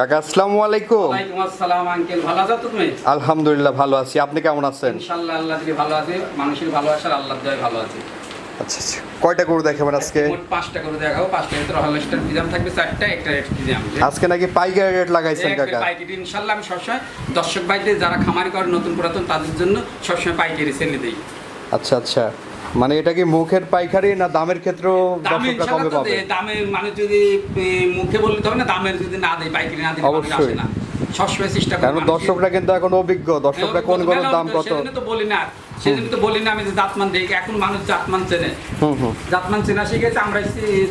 কাকা আসসালামু আলাইকুম। ওয়ালাইকুম আসসালাম আঙ্কেল। ভালো আছো তুমি? আলহামদুলিল্লাহ ভালো আছি। আপনি কেমন আছেন? ইনশাআল্লাহ আল্লাহ যদি ভালো আছে মানুষের ভালোবাসার আল্লাহ দয় ভালো আছে। আচ্ছা আচ্ছা। কয়টা গরু দেখাবেন আজকে? মোট পাঁচটা করে দেখাবো। পাঁচটা ভিতরে হলস্টার ফিজাম থাকবে চারটা একটা রেড ফিজাম আজকে নাকি পাইকারি রেট লাগাইছেন কাকা? পাইকারি ইনশাল্লাহ আমি সবসময় দর্শক ভাইদের যারা খামারি করে নতুন পুরাতন তাদের জন্য সবসময় পাইকারি সেলে দিই। আচ্ছা আচ্ছা। মানে এটা কি মুখের পাইকারি না দামের ক্ষেত্রেও দামে দর্শকরা কমে পাবে? দামে মানে যদি মুখে বললে হবে না দামের যদি না দেয় পাইকারি না দিলে অবশ্যই। না। সবসময় চেষ্টা করি কারণ দর্শকরা কিন্তু এখন অভিজ্ঞ। দর্শকরা কোন গরুর দাম কত? তো বলি না। সেজন্য তো বলি না আমি যে জাতমান দেখি এখন মানুষ জাতমান চেনে। জাতমান চেনা শিখেছে আমরা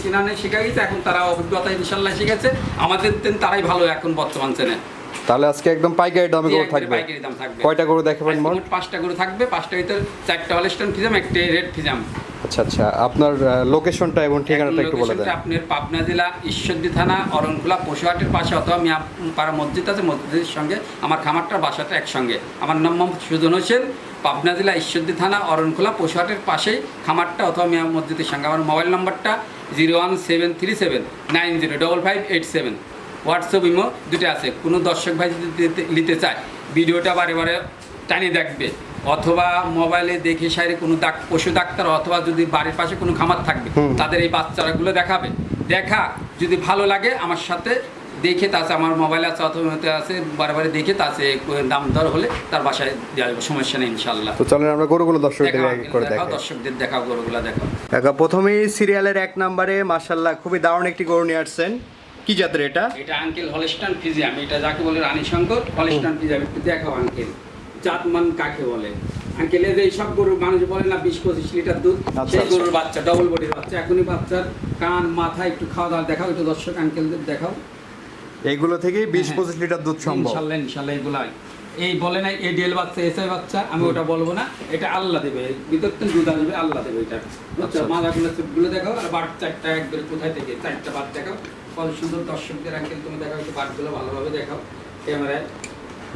চেনা নেই শিখে গেছে এখন তারা অভিজ্ঞতা ইনশাল্লাহ শিখেছে। আমাদের তারাই ভালো এখন বর্তমান চেনে। তাহলে আজকে একদম পাইকারি দামে গরু থাকবে। পাইকারি দাম থাকবে। কয়টা গরু দেখাবেন মোট পাঁচটা গরু থাকবে পাঁচটা ভিতরে চারটা হলস্টন ফিজাম একটা রেড ফিজাম। আচ্ছা আচ্ছা। আপনার লোকেশনটা এবং ঠিকানাটা একটু বলে দেন। আপনার পাবনা জেলা ঈশ্বরদী থানা অরণখোলা পশুহাটের পাশে অথবা মিয়া পাড়া মসজিদ আছে মসজিদের সঙ্গে। আমার খামারটার বাসাটা একসঙ্গে। আমার নাম মোহাম্মদ সুজন হোসেন পাবনা জেলা ঈশ্বরদী থানা অরণখোলা পশুহাটের পাশেই খামারটা অথবা মিয়া মসজিদের সঙ্গে। আমার মোবাইল নাম্বারটা zero one seven three seven nine zero double five eight seven. WhatsApp imo দুটো আছে। কোনো দর্শক ভাই যদি নিতে চায় ভিডিওটা বারে বারে টানিয়ে দেখবে। অথবা মোবাইলে দেখে সাইরে কোনো ডাক পশু ডাক্তার অথবা যদি বাড়ির পাশে কোনো খামার থাকবে তাদের এই বাচ্চারাগুলো দেখাবে। দেখা যদি ভালো লাগে আমার সাথে দেখে তাছে আমার মোবাইল আছে অথবা আছে বারে বারে দেখে তাছে দাম দর হলে তার বাসায় দেওয়া যাবে। সমস্যা নেই ইনশাল্লাহ তো চলেন আমরা গরুগুলো দর্শকদের এক করে দেখাও দর্শকদের দেখাও গরুগুলা দেখাও। কাকা প্রথমেই সিরিয়ালের এক নম্বরে মাশাল্লাহ খুবই দারুণ একটি গরু নিয়ে আসছেন। কি জাতের এটা? এটা আঙ্কেল হলস্টান ফিজিয়াম এটা যাকে বলে রানী শঙ্কর হলস্টান ফিজিয়াম একটু দেখাও আঙ্কেল জাতমান কাকে বলে? আঙ্কেল এই যে সব গরু মানুষ বলে না বিশ পঁচিশ লিটার দুধ আচ্ছা, সেই আচ্ছা। গরুর বাচ্চা ডবল বডির বাচ্চা এখনই বাচ্চার কান মাথা একটু খাওয়া দাওয়া দেখাও একটু দর্শক আঙ্কেলদের দেখাও। এইগুলো থেকেই বিশ হ্যাঁ। পঁচিশ লিটার দুধ সম্ভব। ইনশাল্লাহ ইনশাল্লাহ এগুলাই। এই বলে না এডিএল বাচ্চা এসআই বাচ্চা আমি ওটা বলব না এটা আল্লাহ দেবে। ভিতর থেকে দুধ আসবে আল্লাহ দেবে এটা। বুঝছ আচ্ছা। মাদাগুলো গুলো দেখাও আর বাট চারটা একবারে কোথায় থেকে চারটা বাট দেখাও। কত সুন্দর দর্শকদের আঙ্কেল তুমি দেখাও একটু বাটগুলো ভালোভাবে দেখাও ক্যামেরায়।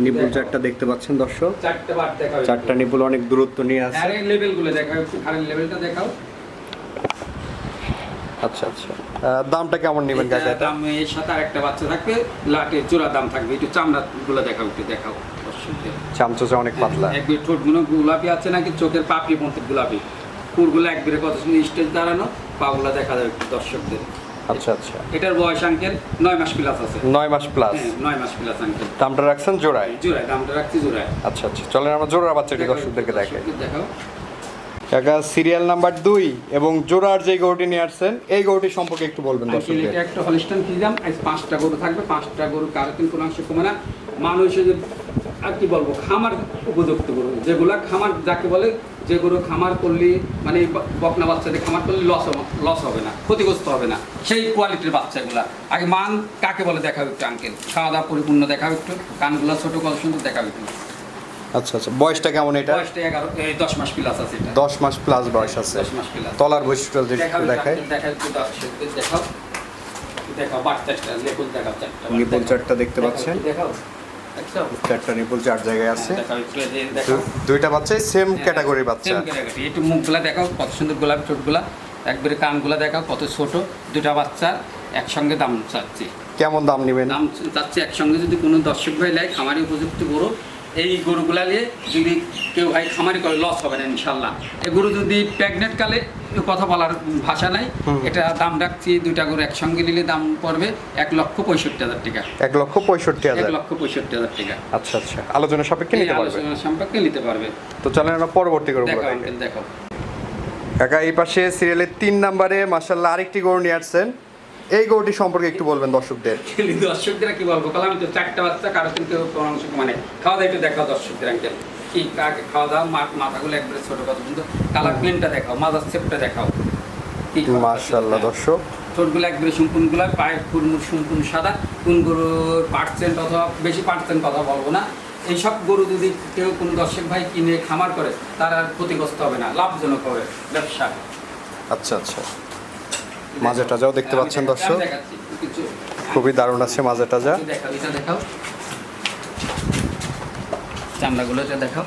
নিপুল চারটা দেখতে পাচ্ছেন দর্শক? চারটা বাট দেখাও চারটা নিপুল অনেক দূরত্ব নিয়ে আছে। আরে লেভেলগুলো দেখাও একটু লেভেলটা দেখাও। আচ্ছা আচ্ছা। দামটা কেমন নেবেন কাকা? দাম এর সাথে আরেকটা বাচ্চা থাকবে লাটে চূড়া দাম থাকবে একটু চামড়া গুলো দেখাও একটু দেখাও চামচোচা অনেক পাতলা। একবার ঠোঁটগুলো গোলাপি আছে নাকি চোখের পাপড়ি মতো গোলাপি। কুরগুলো একবারে কত সুন্দর স্টেজ দাঁড়ানো পাগুলা দেখা যাবে দর্শকদের। আচ্ছা আচ্ছা। এটার বয়স আঙ্কেল নয় মাস প্লাস আছে। নয় মাস প্লাস হ্যাঁ নয় মাস প্লাস আঙ্কেল দামটা রাখছেন জোড়ায়? জোড়ায় দামটা রাখছি জোড়ায়। আচ্ছা আচ্ছা। চলেন আমরা জোড়ার বাচ্চাটি দর্শকদেরকে দেখাই। দর্শকদের দেখাও। কাকা সিরিয়াল নাম্বার দুই এবং জোড়ার যে গরুটি নিয়ে আসছেন এই গরুটি সম্পর্কে একটু বলবেন এটা একটা হলিস্টান ফিজাম আজ পাঁচটা গরু থাকবে পাঁচটা গরু কারও কিন্তু কোনো অংশ কমে না। মানুষ এই যে আর কি বলব খামার উপযুক্ত গরু। যেগুলা খামার যাকে বলে যে গরু খামার করলে মানে বকনা বাচ্চাদের খামার করলে লস লস হবে না ক্ষতিগ্রস্ত হবে না। সেই কোয়ালিটির বাচ্চাগুলো। আগে মান কাকে বলে দেখাও একটু আঙ্কেল খাওয়া দাওয়া পরিপূর্ণ দেখাও একটু কানগুলা ছোট কত সুন্দর দেখাও একটু। আচ্ছা আচ্ছা। বয়সটা কেমন এটা? বয়সটা এগারো এই দশ মাস প্লাস আছে এটা। দশ মাস প্লাস বয়স আছে। দশ মাস প্লাস তলার বৈশিষ্ট্য একটু দেখায় একটু দেখাও। দেখাও বাচ্চাটা লেবুল দেখাও চারটা দেখাও। চারটা দেখতে পাচ্ছেন। দেখাও। চারটা নিপুল চার জায়গায় আছে। দেখাও একটু এই যে দেখাও। দু- দুইটা বাচ্চাই সেম ক্যাটাগরির বাচ্চা। একটু মুখগুলা দেখাও কত সুন্দর গোলাপ ঠোঁটগুলা একবারে কানগুলা দেখাও কত ছোট। দুটা বাচ্চা একসঙ্গে দাম চাচ্ছি। কেমন দাম নেবেন? দাম চাচ্ছি একসঙ্গে যদি কোনো দর্শক ভাই নেয় খামারি উপযুক্ত গরু এই গরুগুলা নিয়ে যদি কেউ ভাই খামারি করে লস হবে না ইনশাল্লাহ। এই গরু যদি প্রেগনেন্ট কালে কথা বলার ভাষা নাই। এটা দাম রাখছি দুইটা গরু একসঙ্গে নিলে দাম পড়বে এক লক্ষ পঁয়ষট্টি হাজার টাকা। এক লক্ষ পঁয়ষট্টি এক হাজার লক্ষ পঁয়ষট্টি হাজার টাকা। আচ্ছা আচ্ছা। আলোচনা সাপেক্ষে নিতে পারবে। আলোচনা সম্পর্কে নিতে পারবে। তো চলেন আমরা পরবর্তী দেখাই দেখো কাকা এই পাশে সিরিয়ালের তিন নাম্বারে মাসাল্লাহ আরেকটি গরু নিয়ে আসছেন। এই গরুটি সম্পর্কে একটু বলবেন দর্শকদের। খেলি দর্শকদের কি বলব? কারণ আমি তো চারটা বাচ্চা কারও কিন্তু কোনো মানে খাওয়া দাওয়া একটু দেখাও দর্শকদের আঙ্কেল। কি কাকে খাওয়া দাওয়া? মাথাগুলো একবারে ছোট কত কিন্তু কালার প্লেনটা দেখাও মাথার শেপটা দেখাও। মাশাল্লাহ। দর্শক। ঠোঁটগুলো একবারে সম্পূর্ণগুলো পায়ের ফুলমুর সম্পূর্ণ সাদা কোন গরুর পার্সেন্ট অথবা বেশি পার্সেন্ট কথা বলব না। এইসব গরু যদি কেউ কোনো দর্শক ভাই কিনে খামার করে তারা আর ক্ষতিগ্রস্ত হবে না লাভজনক হবে ব্যবসা। আচ্ছা আচ্ছা। মাঝেটা টাজাও দেখতে পাচ্ছেন দর্শক। খুবই দারুণ আছে মাঝে টাজা দেখাও চামড়াগুলো দেখাও।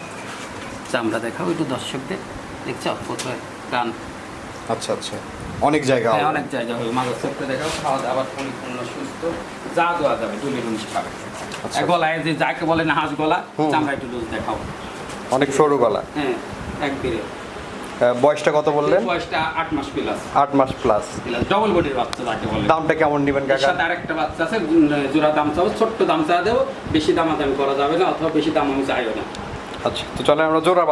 চামড়া দেখাও একটু দর্শকদের। দেখছ? কোথায় কান আচ্ছা আচ্ছা। অনেক জায়গা হ্যাঁ হবে। অনেক জায়গা হবে। মাছের সেপ্টে দেখাও। খাওয়া দাওয়া পরিপূর্ণ সুস্থ। যা দেওয়া যাবে ডুলি রুমস খাবে। আচ্ছা। গলায় যে যাকে বলে না হাঁস গলা চামড়া একটু লুজ দেখাও। অনেক সরু গলা। হ্যাঁ এক বয়সটা কত বললেন? বয়সটা মাস প্লাস মাস প্লাস ডবল বডির বাচ্চা যাকে বলে। দামটা কেমন নেবেন কাকা? সাথে আরেকটা বাচ্চা আছে জোড়া দাম চাও ছোট্ট দাম চা দেবো বেশি দামাদামি করা যাবে না অথবা বেশি দাম আমি চাইও না। আচ্ছা তো চলে আমরা জোড়া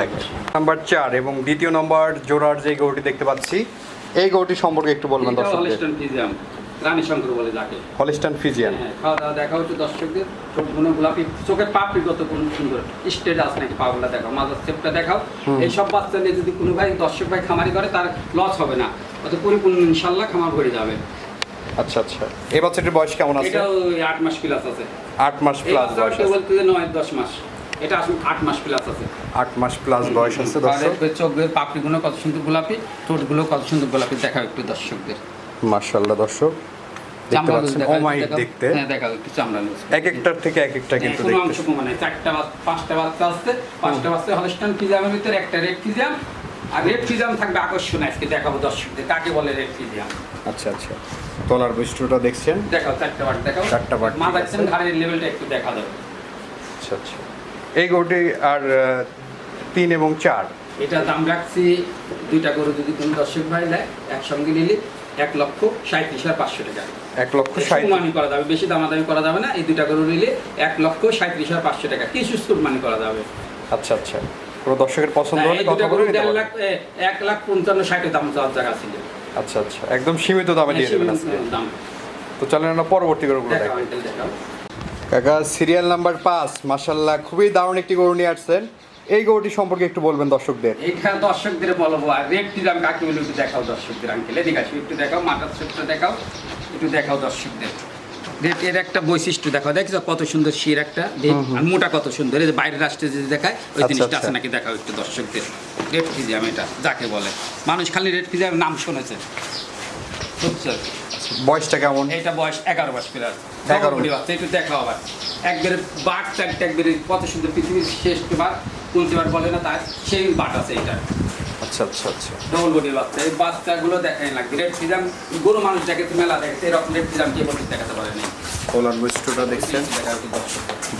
দেখি নাম্বার চার এবং দ্বিতীয় নম্বর জোড়ার যে গরুটি দেখতে পাচ্ছি এই গরুটি সম্পর্কে একটু বলবেন ফিজিয়াম রানী শঙ্কর বলে যাকে হলিস্টান ফিজিয়ান হ্যাঁ, খাওয়া দাওয়া দেখা হচ্ছে দর্শকদের। চোখগুলো গোলাপি চোখের পাপড়ি কত কোন সুন্দর। স্টেট আছে নাকি? পাগুলা দেখাও। মাজার দেখাও। এই সব বাচ্চা নিয়ে যদি কোনো ভাই দর্শক ভাই খামারি করে তার লস হবে না। অত পরিপূর্ণ ইনশাল্লাহ খামার ভরে যাবে। আচ্ছা আচ্ছা। এই বাচ্চাটির বয়স কেমন আছে? আট মাস প্লাস আছে। আট মাস প্লাস বয়স আছে। বলতে যে নয় দশ মাস। এটা আসলে আট মাস প্লাস আছে। আট মাস প্লাস বয়স আছে দর্শক। চোখের পাপড়িগুলো কত সুন্দর গোলাপি ঠোঁটগুলো কত সুন্দর গোলাপি দেখাও একটু দর্শকদের। মার্শাল্লাহ দর্শক দেখতে পাচ্ছেন। দেখতে। হ্যাঁ চামড়া এক একটার থেকে এক একটা কিন্তু দেখতে অংশ কমে চারটা পাঁচটা বাচ্চা আসছে পাঁচটা বাচ্চা হলস্টন ফিজামের ভিতরে একটা রেড ফিজাম আর রেড ফিজাম থাকবে আকর্ষণ আজকে দেখাবো দর্শকদের কাকে বলে রেড ফিজাম আচ্ছা আচ্ছা। তলার বৈশিষ্ট্যটা দেখছেন? দেখাও চারটা বাট দেখাও। চারটা বাট, মাথা আছে। ঘাড়ের লেভেলটা একটু দেখা যাবে। আচ্ছা আচ্ছা। এই গরুটি আর তিন এবং চার? এটা দাম রাখছি দুইটা গরু যদি কোনো দর্শক ভাই নেয় একসঙ্গে নিলে এক লক্ষ সাঁত্রিশ হাজার পাঁচশো টাকা। এক লক্ষ করা যাবে বেশি দামাদামি করা যাবে না এই দুইটা গরু নিলে এক লক্ষ সাঁত্রিশ হাজার পাঁচশো টাকা। কিছু মানি করা যাবে। আচ্ছা আচ্ছা। কোনো দর্শকের পছন্দ হ্যাঁ, হলে কথা বলে নিতে পারেন। এক লাখ পঞ্চান্ন ষাটের দাম চাওয়ার জায়গা ছিল আচ্ছা আচ্ছা। একদম সীমিত দামে দিয়ে দেবেন আজকে। তো চলেন আমরা পরবর্তী গরুগুলো দেখাও কাকা সিরিয়াল নাম্বার পাঁচ। মাসাল্লাহ খুবই দারুণ একটি গরু নিয়ে আসছেন। এই গরুটি সম্পর্কে একটু বলবেন দর্শকদের। এইখানে দর্শকদের বলব আর রেট দাম কাকে বলে একটু দেখাও দর্শকদের আঙ্কেল এদিকে আসো একটু দেখাও মাথার ছোট্ট দেখাও একটু দেখাও দর্শকদের। রেট এর একটা বৈশিষ্ট্য দেখাও দেখছ? কত সুন্দর শির একটা আর মোটা কত সুন্দর এই যে বাইরের রাষ্ট্রে দেখায় ওই আচ্ছা, জিনিসটা আচ্ছা। আছে নাকি দেখাও একটু দর্শকদের। ফিজিয়াম এটা যাকে বলে। মানুষ খালি রেড ফিজিয়াম নাম শুনেছে। বুঝছ? বয়সটা কেমন? এইটা বয়স এগারো মাস প্লাস। এগারো। বাচ্চা একটু দেখাও আবার। একবারে বাঘ চারটে একবারে কত সুন্দর পৃথিবীর শেষ বার কোনটি বলে না তার সেই বাট আছে এটা। আচ্ছা আচ্ছা আচ্ছা। ডবল বডির বাচ্চা এই বাচ্চাগুলো দেখাই লাগবে। রেড ফিজাম গরু মানুষ দেখেছে মেলা দেখেছে এরকম রেড ফিজাম কে বলে দেখাতে পারেনি তলার বৈশিষ্ট্যটা দেখছেন?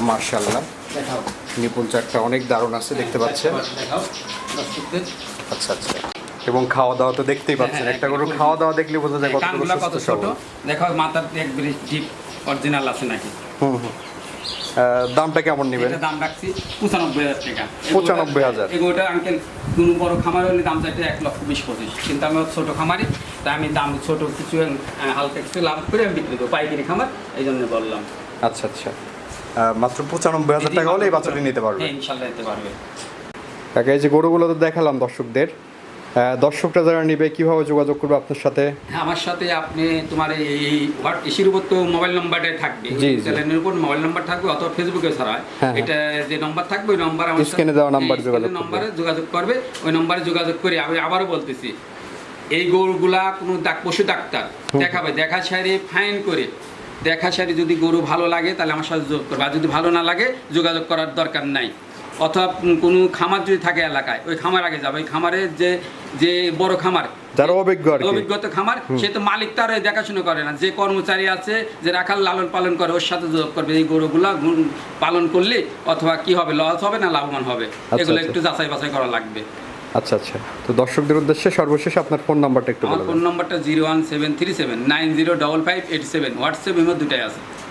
মার্শাল্লাহ নিপুণ চারটা অনেক দারুণ আছে দেখতে পাচ্ছেন? আচ্ছা আচ্ছা। এবং খাওয়া দাওয়া তো দেখতেই পাচ্ছেন হ্যাঁ, একটা গরু খাওয়া দাওয়া দেখলে বোঝা যায় কত ছোট। দেখাও মাথার একবারে ডিপ অরিজিনাল আছে নাকি। হুম হুম। দামটা কেমন নেবেন? দাম রাখছি পঁচানব্বই হাজার টাকা। 95,000 এগুলোটা আঙ্কেল কোনো বড় খামার হলে দাম চাইতে এক লক্ষ বিশ পঁচিশ। কিন্তু আমি ছোট খামারি তাই আমি দাম ছোট কিছু হালকা কিছু লাভ করে আমি বিক্রি করব। পাইকারি খামার এই জন্য বললাম। আচ্ছা আচ্ছা। মাত্র পঁচানব্বই হাজার টাকা হলে এই বাচ্চাটি নিতে পারবে। হ্যাঁ ইনশাল্লাহ নিতে পারবে। কাকা এই যে গরুগুলো তো দেখালাম দর্শকদের। দর্শকরা যারা নিবে কীভাবে যোগাযোগ করবে আপনার সাথে? হ্যাঁ আমার সাথে আপনি তোমার এই এসির উপর তো মোবাইল নাম্বারটা থাকবে। চ্যানেলের উপর মোবাইল নাম্বার থাকবে অথবা ফেসবুকে ছাড়া হয় হ্যাঁ। এটা যে নাম্বার থাকবে ওই নাম্বার আমার স্ক্রিনে দেওয়া নাম্বার যোগাযোগ। নাম্বারে যোগাযোগ করবে। ওই নাম্বারে যোগাযোগ করে আমি আবারও বলতেছি এই গরুগুলা কোনো ডাক পশু ডাক্তার দেখাবে। দেখা সারি ফাইন করে। দেখা সারি যদি গরু ভালো লাগে তাহলে আমার সাথে যোগ করবে। আর যদি ভালো না লাগে যোগাযোগ করার দরকার নাই। অথবা কোনো খামার যদি থাকে এলাকায় ওই খামার আগে যাবে। ওই খামারের যে যে বড় খামার যারা অভিজ্ঞ অভিজ্ঞতা খামার সে তো মালিক তার দেখাশোনা করে না। যে কর্মচারী আছে যে রাখাল লালন পালন করে ওর সাথে যোগ করবে। এই গরুগুলা পালন করলে অথবা কি হবে লস হবে না লাভবান হবে? এগুলো আচ্ছা। একটু যাচাই বাছাই করা লাগবে। আচ্ছা আচ্ছা। তো দর্শকদের উদ্দেশ্যে সর্বশেষ আপনার ফোন নাম্বারটা একটু আমার ফোন নম্বরটা zero one seven three seven nine zero double five eight seven. WhatsApp এমন দুটাই আছে।